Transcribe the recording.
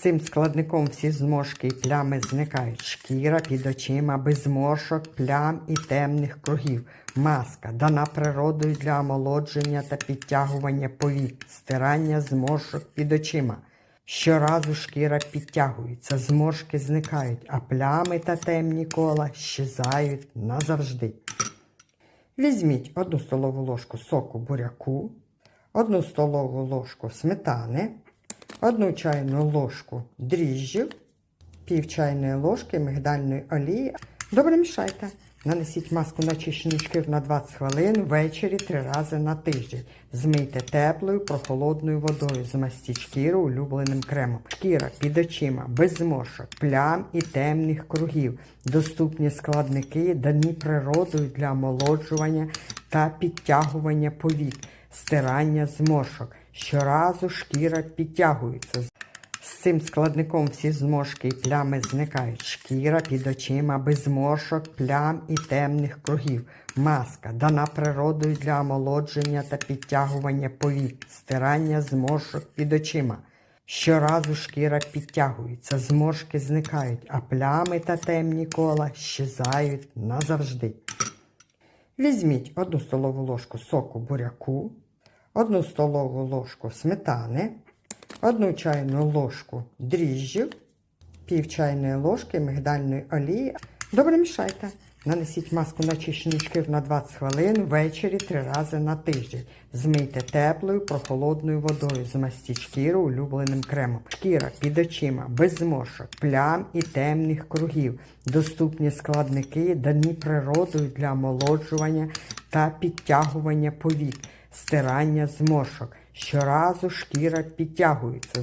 цим складником всі зморшки і плями зникають. Шкіра під очима без зморшок, плям і темних кругів. Маска дана природою для омолодження та підтягування повік, стирання зморшок під очима. Щоразу шкіра підтягується, зморшки зникають, а плями та темні кола щезають назавжди. Візьміть одну столову ложку соку буряку, одну столову ложку сметани, одну чайну ложку дріжджів, пів чайної ложки мигдальної олії. Добре мішайте. Нанесіть маску на чищену шкіру на 20 хвилин ввечері три рази на тиждень. Змийте теплою прохолодною водою. Змастіть шкіру улюбленим кремом. Шкіра під очима, без зморшок, плям і темних кругів. Доступні складники, дані природою для омолоджування та підтягування повік, стирання зморшок. Щоразу шкіра підтягується. З цим складником всі зморшки і плями зникають. Шкіра під очима без зморшок, плям і темних кругів. Маска дана природою для омолодження та підтягування повік, стирання зморшок під очима. Щоразу шкіра підтягується, зморшки зникають, а плями та темні кола щезають назавжди. Візьміть одну столову ложку соку буряку, одну столову ложку сметани, одну чайну ложку дріжджів, пів чайної ложки мигдальної олії. Добре мішайте. Нанесіть маску на чищену шкіру на 20 хвилин ввечері три рази на тиждень. Змийте теплою прохолодною водою. Змастіть шкіру улюбленим кремом. Шкіра під очима, без зморшок, плям і темних кругів. Доступні складники, дані природою для омолоджування та підтягування повік, стирання зморшок. Щоразу шкіра підтягується.